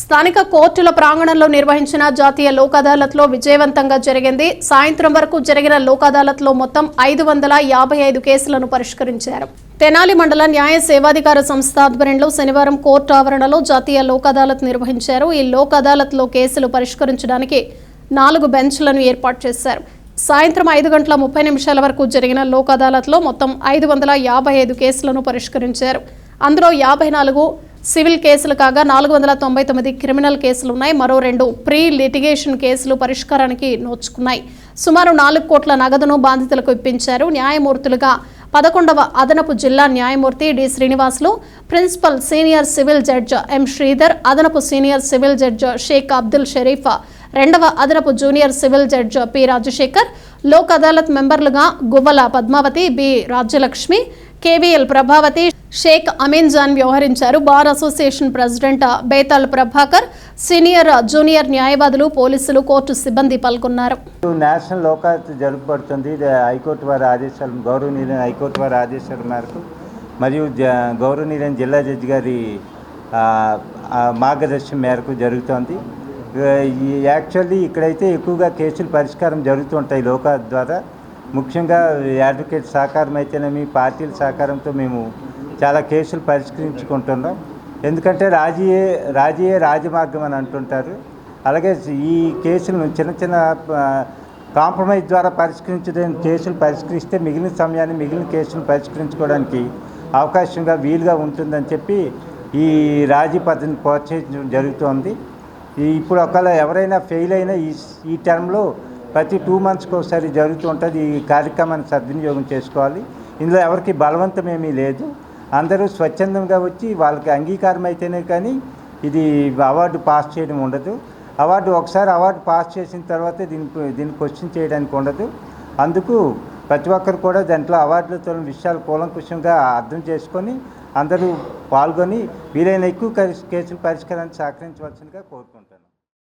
స్థానిక కోర్టుల ప్రాంగణంలో నిర్వహించిన జాతీయ లోక్ అదాలత్లో విజయవంతంగా జరిగింది. సాయంత్రం వరకు జరిగిన లోక్ అదాలత్లో మొత్తం ఐదు వందల యాభై ఐదు కేసులను పరిష్కరించారు. తెనాలి మండల న్యాయ సేవాధికార సంస్థ ఆధ్వర్యంలో శనివారం కోర్టు ఆవరణలో జాతీయ లోక్ అదాలత్ నిర్వహించారు. ఈ లోక్ అదాలత్లో కేసులు పరిష్కరించడానికి నాలుగు బెంచ్లను ఏర్పాటు చేశారు. సాయంత్రం ఐదు గంటల ముప్పై నిమిషాల వరకు జరిగిన లోక్ అదాలత్లో మొత్తం ఐదు వందల యాభై ఐదు కేసులను పరిష్కరించారు. అందులో యాభై నాలుగు సివిల్ కేసులు కాగా నాలుగు వందల తొంభై తొమ్మిది క్రిమినల్ కేసులు ఉన్నాయి. మరో రెండు ప్రీ లిటిగేషన్ కేసులు పరిష్కారానికి నోచుకున్నాయి. సుమారు నాలుగు కోట్ల నగదును బాధితులకు ఇప్పించారు. న్యాయమూర్తులుగా పదకొండవ అదనపు జిల్లా న్యాయమూర్తి D. Srinivasulu principal senior civil judge M. Sridhar అదనపు senior civil judge Sheikh Abdul Sharif రెండవ అదనపు junior civil judge P. Rajasekhar Lok Adalat మెంబర్లుగా Guvvala Padmavathi B. Rajyalakshmi KVL Prabhavathi Sheikh Ameen Jan వ్యవహరించారు. Bar association president Betal Prabhakar senior junior న్యాయవాదులు పోలీసులు కోర్టు సిబ్బంది పాల్గొన్నారు. National Lokayukta జరుగుపడుతుంది high court వారి ఆదేశాలు గౌరవనీయులైన హైకోర్టు వారి ఆదేశాల మేరకు మరియు జ గౌరవనీయులైన జిల్లా జడ్జి గారి మార్గదర్శనం మేరకు జరుగుతోంది. యాక్చువల్లీ ఇక్కడైతే ఎక్కువగా కేసులు పరిష్కారం జరుగుతుంటాయి లోకా ద్వారా. ముఖ్యంగా అడ్వకేట్ సహకారం అయితేనేమి పార్టీల సహకారంతో మేము చాలా కేసులు పరిష్కరించుకుంటున్నాం. ఎందుకంటే రాజీయే రాజీయే రాజమార్గం అని అంటుంటారు. అలాగే ఈ కేసులను చిన్న చిన్న కాంప్రమైజ్ ద్వారా పరిష్కరించడం కేసులు పరిష్కరిస్తే మిగిలిన సమయాన్ని మిగిలిన కేసులు పరిష్కరించుకోవడానికి అవకాశంగా వీలుగా ఉంటుందని చెప్పి ఈ రాజీ పద్ధతిని ప్రోత్సహించడం జరుగుతోంది. ఇప్పుడు ఒకవేళ ఎవరైనా ఫెయిల్ అయినా ఈ ఈ టర్మ్లో ప్రతి టూ మంత్స్కి ఒకసారి జరుగుతూ ఉంటుంది ఈ కార్యక్రమాన్ని సద్వినియోగం చేసుకోవాలి. ఇందులో ఎవరికి బలవంతం ఏమీ లేదు. అందరూ స్వచ్ఛందంగా వచ్చి వాళ్ళకి అంగీకారం అయితేనే కానీ ఇది అవార్డు పాస్ చేయడం ఉండదు. అవార్డు ఒకసారి అవార్డు పాస్ చేసిన తర్వాత దీనికి దీన్ని క్వశ్చన్ చేయడానికి ఉండదు. అందుకు ప్రతి ఒక్కరు కూడా దాంట్లో అవార్డులతో విషయాలు కూలంకుషంగా అర్థం చేసుకొని అందరూ పాల్గొని వీలైన ఎక్కువ కేసులు పరిష్కారాన్ని సహకరించవలసిందిగా కోరుకుంటాను